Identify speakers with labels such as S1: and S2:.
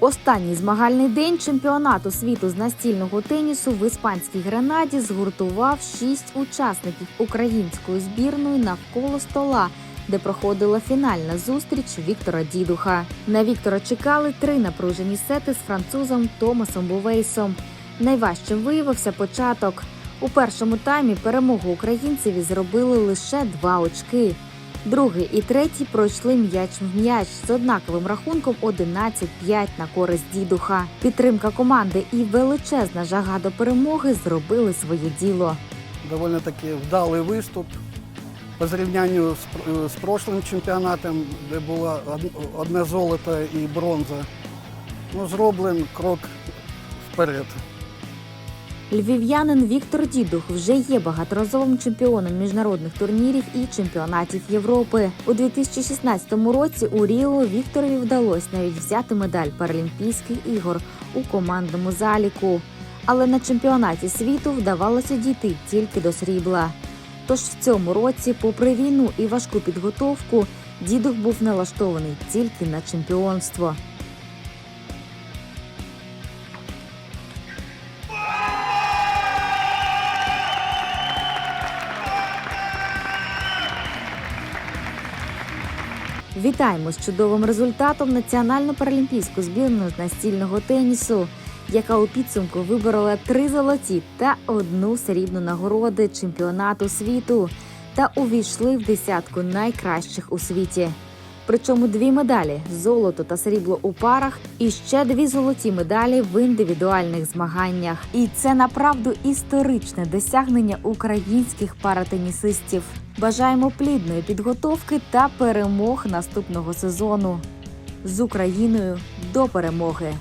S1: Останній змагальний день чемпіонату світу з настільного тенісу в іспанській Гренаді згуртував шість учасників української збірної навколо стола, де проходила фінальна зустріч Віктора Дідуха. На Віктора чекали три напружені сети з французом Томасом Бувейсом. Найважчим виявився початок. У першому таймі перемогу українцеві зробили лише два очки. Другий і третій пройшли м'яч в м'яч з однаковим рахунком 11-5 на користь дідуха. Підтримка команди і величезна жага до перемоги зробили своє діло.
S2: довольно таки вдалий виступ по зрівнянню з, з прошлим чемпіонатом, де було одне золото і бронза. Ну, зроблен крок вперед.
S1: Львів'янин Віктор Дідух вже є багаторазовим чемпіоном міжнародних турнірів і чемпіонатів Європи. У 2016 році у Ріо Вікторові вдалося навіть взяти медаль Паралімпійських ігор у командному заліку. Але на чемпіонаті світу вдавалося дійти тільки до срібла. Тож в цьому році, попри війну і важку підготовку, дідух був налаштований тільки на чемпіонство. Вітаємо з чудовим результатом національно-паралімпійську збірну з настільного тенісу, яка у підсумку виборола три золоті та одну срібну нагороди чемпіонату світу та увійшли в десятку найкращих у світі. Причому дві медалі золото та срібло у парах, і ще дві золоті медалі в індивідуальних змаганнях. І це направду історичне досягнення українських паратенісистів. Бажаємо плідної підготовки та перемог наступного сезону з Україною до перемоги.